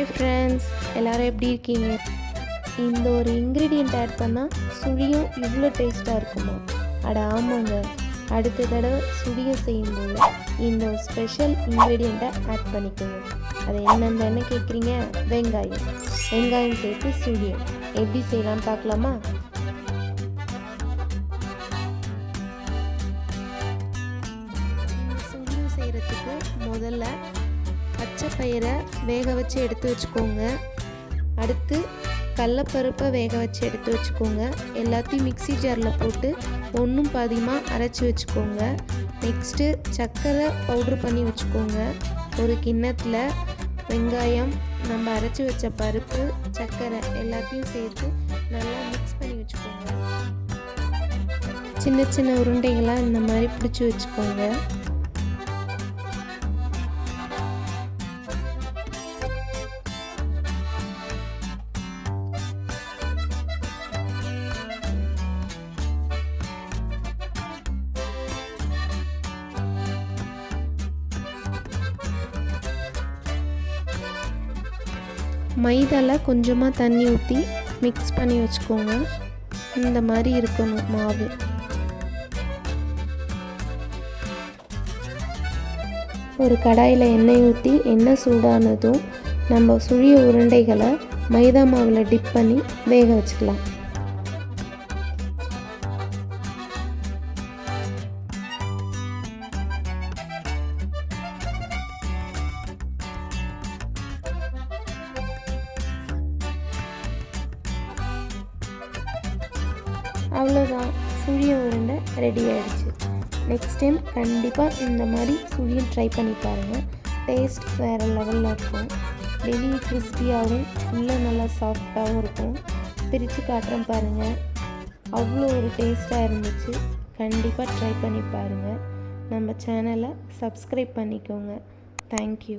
Hi friends எல்லோரும் எப்படி இருக்கீங்க? இந்த ஒரு இன்க்ரீடியண்ட் ஆட் பண்ணால் சுழியும் இவ்வளோ டேஸ்ட்டாக இருக்குமா? அட ஆமாங்க. அடுத்த தடவை சுழியம் செய்யும்போது இந்த ஒரு ஸ்பெஷல் இன்க்ரீடியண்ட்டை ஆட் பண்ணிக்கோங்க. அது என்னென்ன என்ன கேட்குறீங்க வெங்காயம். வெங்காயம் சேர்த்து சுழியம். எப்படி செய்யலாம்னு பார்க்கலாமா? சுழியம் செய்கிறதுக்கு முதல்ல பச்சை பயிரை வேக வச்சு எடுத்து வச்சுக்கோங்க. அடுத்து கடலப்பருப்பை வேக வச்சு எடுத்து வச்சுக்கோங்க. எல்லாத்தையும் மிக்ஸி ஜாரில் போட்டு ஒன்றும் பாதியமாக அரைச்சி வச்சுக்கோங்க. நெக்ஸ்ட்டு சர்க்கரை பவுட்ரு பண்ணி வச்சுக்கோங்க. ஒரு கிண்ணத்தில் வெங்காயம் நம்ம அரைச்சி வச்ச பருப்பு சர்க்கரை எல்லாத்தையும் சேர்த்து நல்லா மிக்ஸ் பண்ணி வச்சுக்கோங்க. சின்ன சின்ன உருண்டைகளாக இந்த மாதிரி பிடிச்சி வச்சுக்கோங்க. மைதாவில் கொஞ்சமாக தண்ணி ஊற்றி மிக்ஸ் பண்ணி வச்சுக்கோங்க. இந்த மாதிரி இருக்கணும் மாவு. ஒரு கடாயில் எண்ணெய் ஊற்றி எண்ணெய் சூடானதும் நம்ம சுழிய உருண்டைகளை மைதா மாவில் டிப் பண்ணி வேக வச்சுக்கலாம். அவ்வளோதான் சுழியம் உருண்டை ரெடி ஆயிடுச்சு. நெக்ஸ்ட் டைம் கண்டிப்பாக இந்த மாதிரி சுழியம் ட்ரை பண்ணி பாருங்கள் டேஸ்ட் வேறு லெவலில் இருக்கும். வெளியே கிறிஸ்பியாகவும் உள்ளே நல்லா சாஃப்டாகவும் இருக்கும். பிரித்து காட்டுறேன் பாருங்கள் அவ்வளோ ஒரு டேஸ்ட்டாக இருந்துச்சு. கண்டிப்பாக ட்ரை பண்ணி பாருங்கள் நம்ம சேனலை சப்ஸ்கிரைப் பண்ணிக்கோங்க. தேங்க்யூ